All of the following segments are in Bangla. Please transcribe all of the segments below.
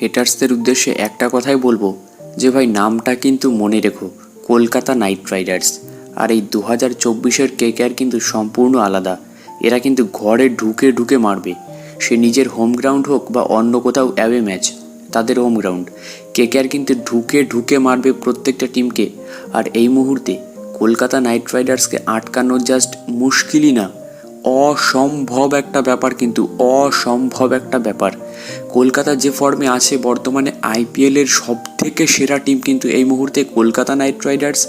হেটার্সদের উদ্দেশ্যে একটা কথাই বলব, যে ভাই নামটা কিন্তু মনে রেখো, কলকাতা নাইট রাইডার্স। আর এই দু হাজার চব্বিশের কেকেআর কিন্তু সম্পূর্ণ আলাদা। এরা কিন্তু ঘরে ঢুকে ঢুকে মারবে। সে নিজের হোম গ্রাউন্ড হোক বা অন্য কোথাও অ্যাওয়ে ম্যাচ তাদের হোম গ্রাউন্ড কেকেআর কিন্তু ঢুকে ঢুকে মারবে প্রত্যেকটা টিমকে আর এই মুহূর্তে কলকাতা নাইট রাইডার্সকে আটকানো জাস্ট মুশকিলই না। অসম্ভব একটা ব্যাপার কিন্তু, অসম্ভব একটা ব্যাপার। কলকাতা যে ফর্মে আছে, বর্তমানে আইপিএলের সব থেকে সেরা টিম কিন্তু এই মুহূর্তে কলকাতা নাইট রাইডার্স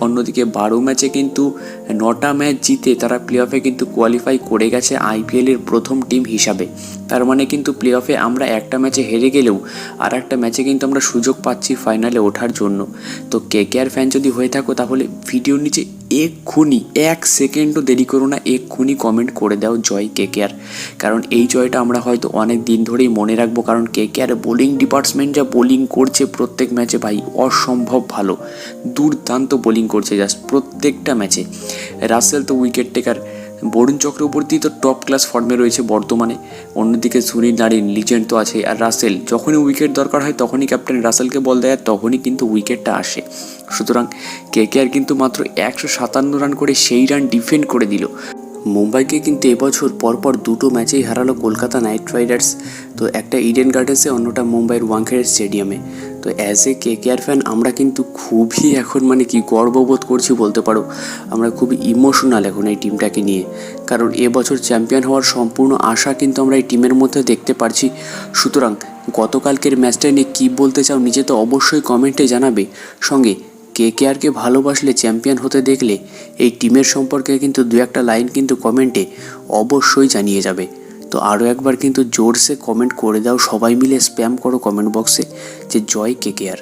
অন্যদিকে বারো ম্যাচে কিন্তু নটা ম্যাচ জিতে তারা প্লে অফে কিন্তু কোয়ালিফাই করে গেছে আইপিএলের প্রথম টিম হিসাবে। তার মানে কিন্তু প্লে অফে আমরা একটা ম্যাচে হেরে গেলেও আর একটা ম্যাচে কিন্তু আমরা সুযোগ পাচ্ছি ফাইনালে ওঠার জন্য। তো কে কে আর ফ্যান যদি হয়ে থাকো, তাহলে ভিডিওর নিচে এক্ষুনি, এক সেকেন্ডও দেরি করো না, এক্ষুনি কমেন্ট করে দাও জয় কে কে আর কারণ এই জয়টা আমরা হয়তো অনেক দিন ধরেই মনে রাখব, কারণ K K R bowling department যা বোলিং করছে প্রত্যেক ম্যাচে ভাই অসম্ভব ভালো। দুর্দান্ত বোলিং করছে জাস্ট প্রত্যেকটা ম্যাচে রাসেল তো উইকেট টেকার বরুণ চক্রবর্তী তো টপ ক্লাস ফর্মে রয়েছে বর্তমানে। অন্যদিকে সুনীল নারিন লিজেন্ড তো আছে আর রাসেল, যখনই উইকেট দরকার হয় তখনই ক্যাপ্টেন রাসেলকে বল দেয় আর তখনই কিন্তু উইকেটটা আসে। সুতরাং কে কে আর কিন্তু মাত্র একশো সাতান্ন রান করে সেই রান ডিফেন্ড করে দিল। মুম্বাইকে কিন্তু এবছর পরপর দুটো ম্যাচেই হারালো কলকাতা নাইট রাইডার্স। তো একটা ইডেন গার্ডেন্সে অন্যটা মুম্বাইয়ের ওয়াংখেড়ে স্টেডিয়ামে তো as a K KR fan আমরা কিন্তু খুবই এখন মানে কি গর্ববোধ করছি বলতে পারো। আমরা খুবই ইমোশনাল এখন এই টিমটাকে নিয়ে। কারণ এবছর চ্যাম্পিয়ন হওয়ার সম্পূর্ণ আশা কিন্তু আমরা এই টিমের মধ্যে দেখতে পারছি। সুতরাং গতকালকের ম্যাচটা নিয়ে কী বলতে চাও নিজে তো অবশ্যই কমেন্টে জানাবে। সঙ্গে কে কে আরকে ভালোবাসলে চ্যাম্পিয়ন হতে দেখলে এই টিমের সম্পর্কে কিন্তু দু একটা লাইন কিন্তু কমেন্টে অবশ্যই জানিয়ে যাবে। তো আরও একবার কিন্তু জোরসে কমেন্ট করে দাও। সবাই মিলে স্প্যাম করো কমেন্ট বক্সে যে জয় কে কেয়ার